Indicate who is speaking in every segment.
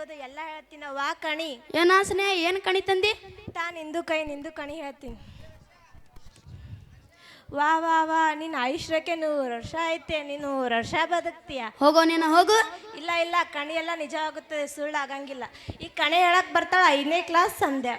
Speaker 1: ಆಗೋದು ಎಲ್ಲ ಹೇಳ್ತೀನಿ ವಾ ಕಣಿ.
Speaker 2: ಏನ ಸ್ನೇಹ ಏನು ಕಣಿ ತಂದಿ?
Speaker 1: ತಾ ನಿಂದು ಕೈ ನಿಂದು ಕಣಿ ಹೇಳ್ತೀನಿ. ವಾ ವಾ ವಾ ನಿನ್ನ ಆಯುಷ್ಯಕ್ಕೆ ನೂರು ವರ್ಷ ಐತೆ ನೀನು ನೂರು ವರ್ಷ ಬದುಕ್ತೀಯ.
Speaker 2: ಹೋಗೋ ನೀನು ಹೋಗು.
Speaker 1: ಇಲ್ಲ ಇಲ್ಲ ಕಣಿ ಎಲ್ಲ ನಿಜ ಆಗುತ್ತದೆ ಸುಳ್ಳು ಆಗಂಗಿಲ್ಲ. ಈ ಕಣಿ ಹೇಳಕ್ ಬರ್ತಾಳ ಐದನೇ ಕ್ಲಾಸ್ ಸಂಧ್ಯಾ.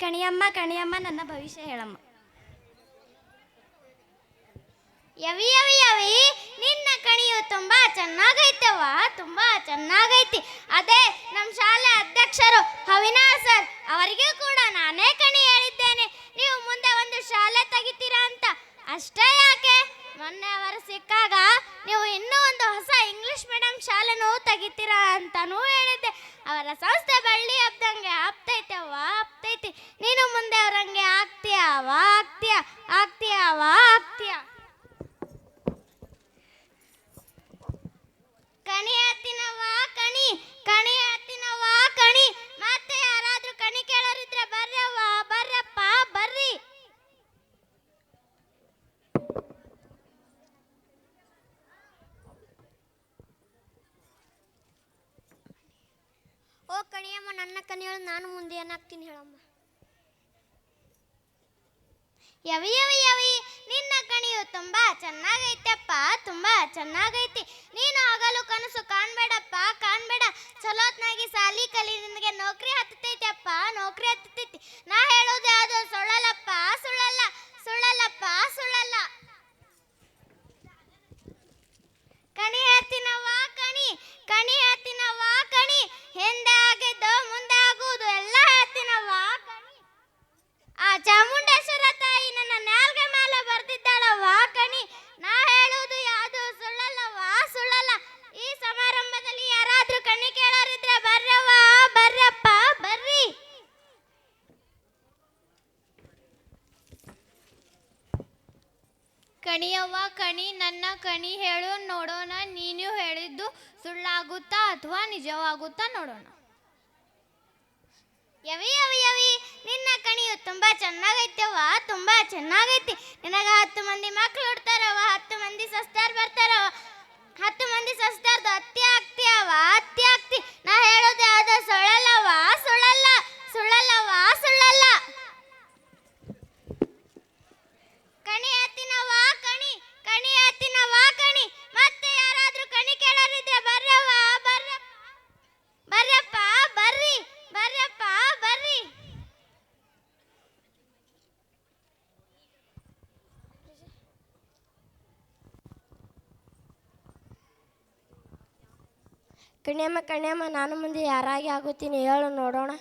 Speaker 3: ಕಣಿಯಮ್ಮ ಕಣಿಯಮ್ಮ, ನನ್ನ ಭವಿಷ್ಯ ಹೇಳಮ್ಮ. ಯವಿ ಯವಿ ಯವಿ, ನಿನ್ನ ಕಣಿಯು ತುಂಬಾ ಚೆನ್ನಾಗೈತವ ತುಂಬಾ ಚೆನ್ನಾಗೈತಿ. ಅದೇ ನಮ್ಮ ಶಾಲೆ ಅಧ್ಯಕ್ಷರು ಅವಿನಾಶ್ ಸರ್, ಅವರಿಗೆ ಕೂಡ ನಾನೇ ಕಣಿ ಹೇಳಿದ್ದೇನೆ. ನೀವು ಮುಂದೆ ಒಂದು ಶಾಲೆ ತೆಗಿತೀರಾ ಅಂತ. ಅಷ್ಟೇ ಯಾಕೆ? ಮೊನ್ನೆ ಅವರು ಸಿಕ್ಕಾಗ ನೀವು ಇನ್ನೂ ಒಂದು ಹೊಸ ಇಂಗ್ಲಿಷ್ ಮೀಡಿಯಂ ಶಾಲೆನೂ ತೆಗಿತೀರಾ ಅಂತಾನೂ ಹೇಳಿದ್ದೆ. ಅವರ ಸಂಸ್ಥೆ ಬಳ್ಳಿ ಹಬ್ದಂಗೆ ಆಪ್ತೈತೆ ಅವ್ವ ಆಪ್ತೈತಿ ನೀನು ಮುಂದೆ ಅವ್ರಂಗೆ ಆಗ್ತೀಯ ಅವ ಆಗ್ತೀಯ ಆಗ್ತೀಯ ಅವ ಆಗ್ತೀಯ. ಓ ಕಣಿಯಮ್ಮ, ನನ್ನ ಕಣಿಯಳು ನಾನು ಮುಂದೆ ಏನಾಗ್ತೀನಿ ಹೇಳಮ್ಮ. ಯವಿ ಯವಿ ಯವಿ, ನಿನ್ನ ಕಣಿಯು ತುಂಬಾ ಚೆನ್ನಾಗೈತೆಪ್ಪ, ತುಂಬಾ ಚೆನ್ನಾಗೈತಿ. ನೀನು ಆಗಲು ಕನಸು ಕಾಣ್ಬೇಡಪ್ಪ, ಕಾಣ್ಬೇಡ. ಚಲೋತ್ನಾಗಿ ಸಾಲಿ ಕಲಿ, ನಿನಗೆ ನೌಕರಿ ಹತ್ತೈತಪ್ಪ ನೌಕರಿ ಹತ್ತೈತಿ
Speaker 4: ಕಣಿಯವ್ವ, ಕಣಿ ನನ್ನ, ಕಣಿ ಹೇಳು, ನೋಡೋಣ, ನೀನು ಹೇಳಿದ್ದು ಸುಳ್ಳಾಗುತ್ತಾ ಅಥವಾ ನಿಜವಾಗುತ್ತಾ ನೋಡೋಣ.
Speaker 3: ಯವಿ ಯವಿ ಯವಿ, ನಿನ್ನ ಕಣಿಯು ತುಂಬಾ ಚೆನ್ನಾಗೈತೆವ್ವ, ತುಂಬಾ ಚೆನ್ನಾಗೈತಿ. ನಿನಗ ಹತ್ತು ಮಂದಿ ಮಕ್ಳು ಹುಡ್ತಾರವ ಹತ್ತು ಮಂದಿ ಸಸ್ತಾರ್ ಬರ್ತಾರವ
Speaker 5: ಕಣ್ಯಮ್ಮ ಕಣ್ಯಮ್ಮ ನಾನು ಮುಂದೆ ಯಾರಾಗಿ ಆಗುತ್ತೀನಿ ಹೇಳು ನೋಡೋಣ.